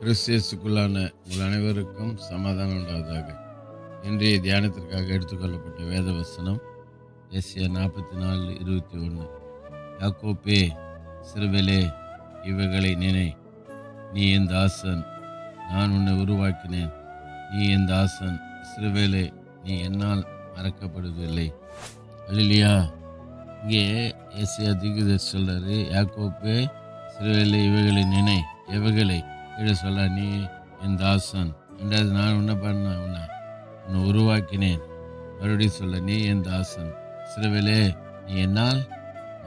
கிறிஸ்தியஸுக்குள்ளான உங்கள் அனைவருக்கும் சமாதானம் உண்டாவதாக. இன்றைய தியானத்திற்காக எடுத்துக்கொள்ளப்பட்ட வேத வசனம் எஸ்ஏ நாற்பத்தி நாலு இருபத்தி ஒன்று யாக்கோப்பே சிறுவலே இவைகளை நினை. நீ என் தாசன் நான் உன்னை உருவாக்கினேன். நீ என் தாசன் சிறுவேலே நீ என்னால் மறக்கப்படுவதில்லை. அல்லையா இங்கே ஏசியா திகுதர் சொல்றாரு யாக்கோப்பே சிறுவேலை இவைகளை நினை. இவைகளை கீழே சொல்ல நீ என் தாசன். ரெண்டாவது நான் உன்னை பண்ண உன்னை உன்னை உருவாக்கினேன். மறுபடியும் சொல்ல நீ என் தாசன். சிறுவிலே நீ என்னால்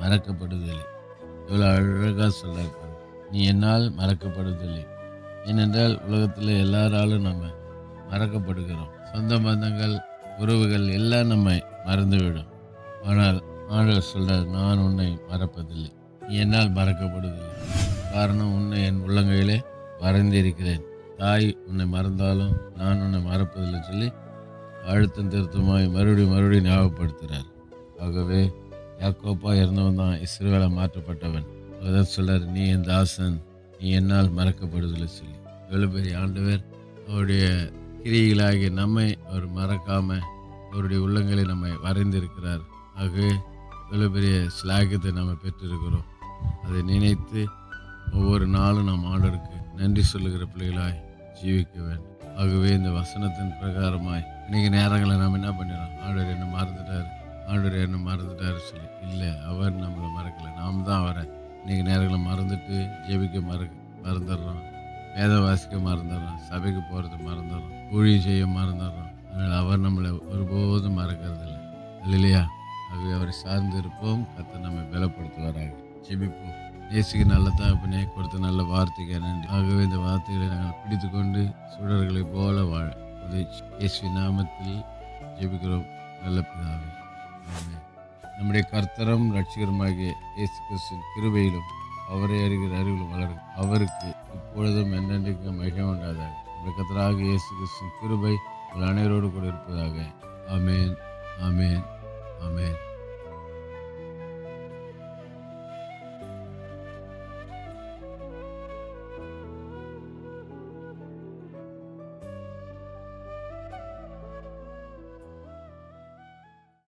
மறக்கப்படுவதில்லை. எவ்வளோ அழகாக சொல்ல நீ என்னால் மறக்கப்படுவதில்லை. ஏனென்றால் உலகத்தில் எல்லாராலும் நம்ம மறக்கப்படுகிறோம். சொந்த பந்தங்கள் உறவுகள் எல்லாம் நம்மை மறந்துவிடும். ஆனால் ஆண்டவர் சொல்கிறார் நான் உன்னை மறப்பதில்லை. நீ என்னால் மறக்கப்படுவதில்லை. காரணம் உன்னை என் உள்ளங்கையிலே வரைந்திருக்கிறேன் தாய் உன்னை மறந்தாலும் நான் உன்னை மறப்பதில்லை சொல்லி அழுத்தம் திருத்தமாய் மறுபடியும் மறுபடியும் ஞாபகப்படுத்துகிறார். ஆகவே யாக்கோப்பா இருந்தவன் தான் இஸ்ரவேலை மாற்றப்பட்டவன். அதான் சொல்கிறார் நீ என் தாசன் நீ என்னால் மறக்கப்படுவதில்லை சொல்லி. எவ்வளோ பெரிய ஆண்டவர் அவருடைய கிரிகளாகிய நம்மை அவர் மறக்காமல் அவருடைய உள்ளங்களை நம்மை வரைந்திருக்கிறார். ஆகவே இவ்வளோ பெரிய ஸ்லாகத்தை நம்ம பெற்றிருக்கிறோம். அதை நினைத்து ஒவ்வொரு நாளும் நாம் ஆண்டருக்கு நன்றி சொல்லுகிற பிள்ளைகளாய் ஜீவிக்க வேண்டும். ஆகவே இந்த வசனத்தின் பிரகாரமாய் இன்னைக்கு நேரங்களில் நாம் என்ன பண்ணிடுறோம்? ஆண்டவர் என்ன மறந்துட்டார். ஆண்டவர் என்ன மறந்துட்டாரு சொல்லி. இல்லை அவர் நம்மளை மறக்கலை. நாம் தான் அவரை இன்னைக்கு நேரங்களை மறந்துட்டு ஜெபிக்க மற மறந்துடுறோம். வேத வாசிக்க மறந்துடுறோம். சபைக்கு போகிறது மறந்துடுறோம். ஊழியம் செய்ய மறந்துடுறோம். அதனால் அவர் நம்மளை ஒருபோதும் மறக்கறதில்லை. இல்லையா ஆகவே அவரை சார்ந்து இருப்போம். கத்தை நம்மை பலப்படுத்துவாராக. ஜெபிப்போம். இயேசுக்கு நல்ல தகப்பனே கொடுத்த நல்ல வார்த்தைக்கு நன்றி. ஆகவே இந்த வார்த்தைகளை நாங்கள் பிடித்து கொண்டு சுடர்களைப் போல வாழ இயேசு நாமத்தில் ஜெபிக்கிறோம். நல்ல பிதாவே நம்முடைய கர்த்தரும் ரட்சிகருமாகிய இயேசு கிறிஸ்துவின் கிருபையிலும் அவரை அறிகிற அறிவிலும் வளரும். அவருக்கு இப்பொழுதும் என்னென்றைக்கும் மகிழ உண்டாதாக நம்முடைய கர்த்தராக இயேசு கிறிஸ்துவின் கிருபை உங்கள் அனைவரோடு கூட இருப்பதாக. ஆமேன் ஆமேன் ஆமேன்.